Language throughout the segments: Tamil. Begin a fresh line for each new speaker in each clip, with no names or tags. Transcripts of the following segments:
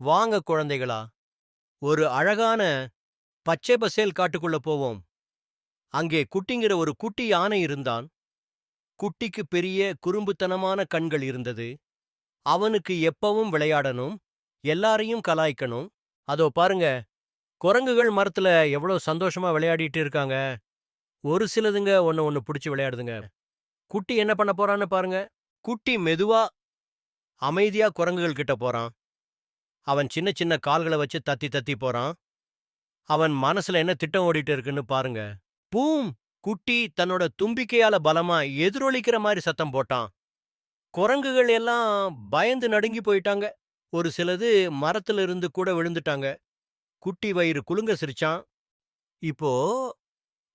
வாங்க குழந்தைகளா ஒரு அழகான பச்சை பசேல் காட்டுக்குள்ள போவோம். அங்கே குட்டிங்கிற ஒரு குட்டி யானை இருந்தான். குட்டிக்கு பெரிய குறும்புத்தனமான கண்கள் இருந்தது. அவனுக்கு எப்பவும் விளையாடணும் எல்லாரையும் கலாய்க்கணும். அதோ பாருங்க குரங்குகள் மரத்துல எவ்வளோ சந்தோஷமா விளையாடிட்டு இருக்காங்க. ஒரு சிலதுங்க ஒன்னு ஒன்று பிடிச்சி விளையாடுதுங்க. குட்டி என்ன பண்ண போறான்னு பாருங்க குட்டி மெதுவா அமைதியா குரங்குகள் கிட்ட போறான். அவன் சின்ன சின்ன கால்களை வச்சு தத்தி தத்தி போறான். அவன் மனசுல என்ன திட்டம் ஓடிட்டு இருக்குன்னு பாருங்க. பூம்! குட்டி தன்னோட தும்பிக்கையால பலமா எதிரொலிக்கிற மாதிரி சத்தம் போட்டான். குரங்குகள் எல்லாம் பயந்து நடுங்கி போயிட்டாங்க. ஒரு சிலது மரத்துல இருந்து கூட விழுந்துட்டாங்க. குட்டி வயிறு குலுங்க சிரிச்சான். இப்போ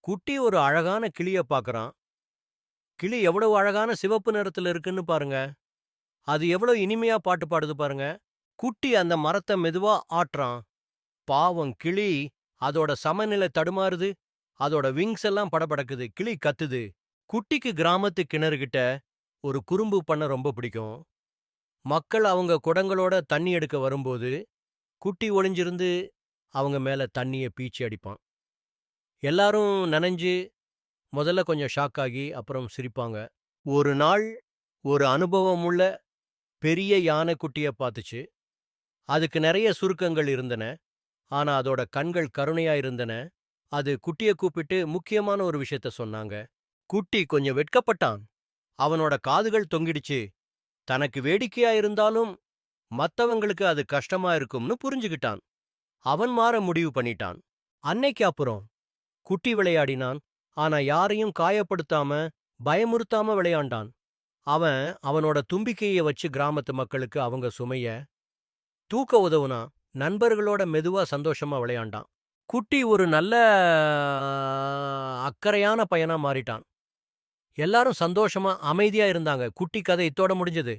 குட்டி ஒரு அழகான கிளிய பார்க்கறான் கிளி எவ்வளவு அழகான சிவப்பு நிறத்துல இருக்குன்னு பாருங்க. அது எவ்வளவு இனிமையா பாட்டு பாடுது பாருங்க. குட்டி அந்த மரத்தை மெதுவா ஆட்டுறான் பாவம் கிளி அதோட சமநிலை தடுமாறுது. அதோட விங்ஸ் எல்லாம் படபடக்குது கிளி கத்துது. குட்டிக்கு கிராமத்து கிணறுகிட்ட ஒரு குறும்பு பண்ண ரொம்ப பிடிக்கும். மக்கள் அவங்க குடங்களோட தண்ணி எடுக்க வரும்போது குட்டி ஒளிஞ்சிருந்து அவங்க மேல தண்ணிய பீச்சி அடிப்பான். எல்லாரும் நனைஞ்சு முதல்ல கொஞ்சம் ஷாக் ஆகி அப்புறம் சிரிப்பாங்க. ஒரு நாள் ஒரு அனுபவமுள்ள பெரிய யானை குட்டிய பார்த்துச்சு அதுக்கு நிறைய சுருக்கங்கள் இருந்தன. ஆனா அதோட கண்கள் கருணையா இருந்தன. அது குட்டிய கூப்பிட்டு முக்கியமான ஒரு விஷயத்த சொன்னாங்க. குட்டி கொஞ்சம் வெட்கப்பட்டான். அவனோட காதுகள் தொங்கிடுச்சு. தனக்கு வேடிக்கையா இருந்தாலும் மத்தவங்களுக்கு அது கஷ்டமா இருக்கும்னு புரிஞ்சுகிட்டான். அவன் மாற முடிவு பண்ணிட்டான். அன்னைக்கு அப்புறம் குட்டி விளையாடினான். ஆனா யாரையும் காயப்படுத்தாம பயமுறுத்தாம விளையாண்டான். அவன் அவனோட தும்பிக்கைய வச்சு கிராமத்து மக்களுக்கு அவங்க சுமைய தூக்க உதவுனா நண்பர்களோட மெதுவா சந்தோஷமா விளையாண்டான். குட்டி ஒரு நல்ல அக்கறையான பையனா மாறிட்டான். எல்லாரும் சந்தோஷமா அமைதியா இருந்தாங்க. குட்டி கதை இத்தோட முடிஞ்சது.